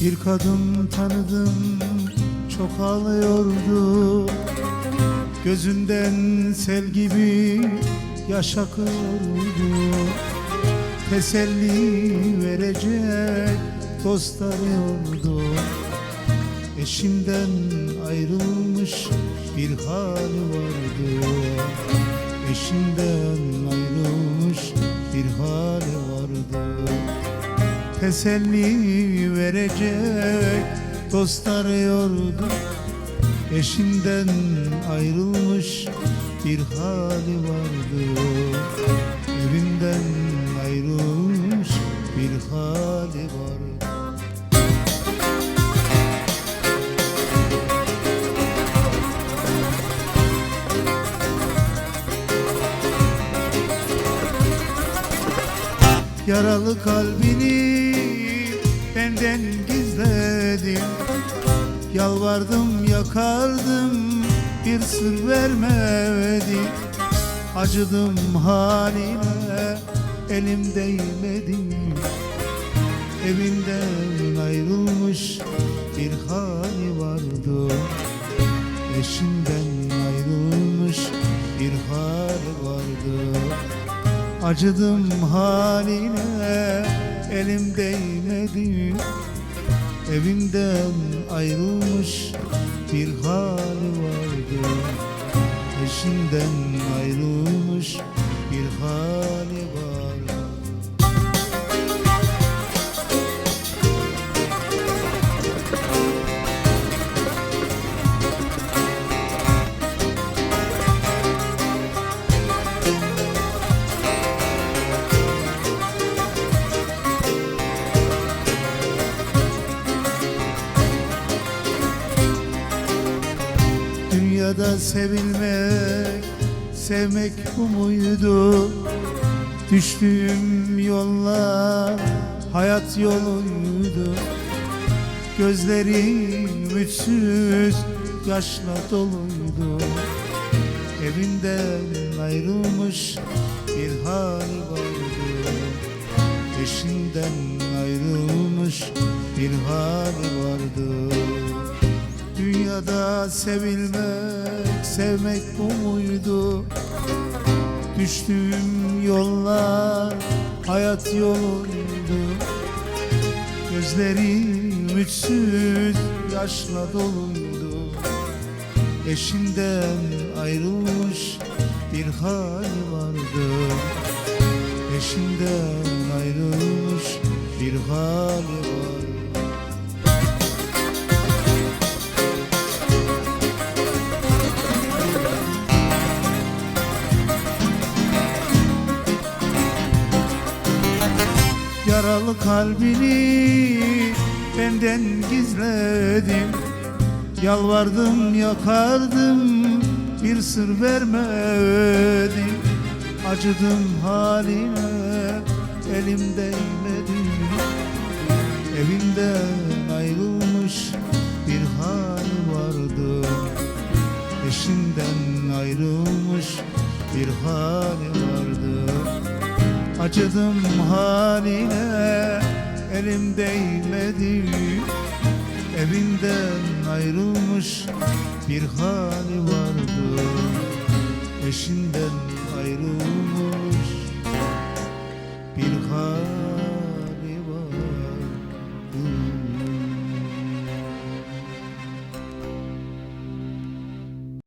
Bir kadın tanıdım çok ağlıyordu. Gözünden sel gibi yaş akıyordu. Teselli verecek dostlar yoktu Eşinden ayrılmış bir hali vardı. Eşinden Teselli verecek. Dostlar yordu Eşinden ayrılmış bir hali vardı. Evinden ayrılmış bir hali vardı. Yaralı kalbini benden gizledin Yalvardım yakardım. Bir sır vermedin Acıdım haline elim değmedi. Evinden ayrılmış bir hali vardı. Eşinden ayrılmış bir hali vardı. Acıdım haline elim değmedi. Evinden ayrılmış Dünyada sevilmek, sevmek bu muydu? Düştüğüm yollar hayat yoluydu. Gözlerim ütsüz yaşla doluydu. Evinden ayrılmış bir hali vardı. Eşinden ayrılmış bir hali vardı Dünyada sevilmek, sevmek bu muydu? Düştüğüm yollar hayat yoluydu. Gözlerim ütsüz yaşla doluydu. Eşinden ayrılmış bir hali vardı. Eşinden ayrılmış bir hali vardı Yaralı kalbini benden gizledim. Yalvardım yakardım bir sır vermedim. Acıdım haline elim değmedi. Evinden ayrılmış bir hali vardı. Eşinden ayrılmış bir hali Acıdım haline. Elim değmedi Evinden ayrılmış bir hali vardı. Eşinden ayrılmış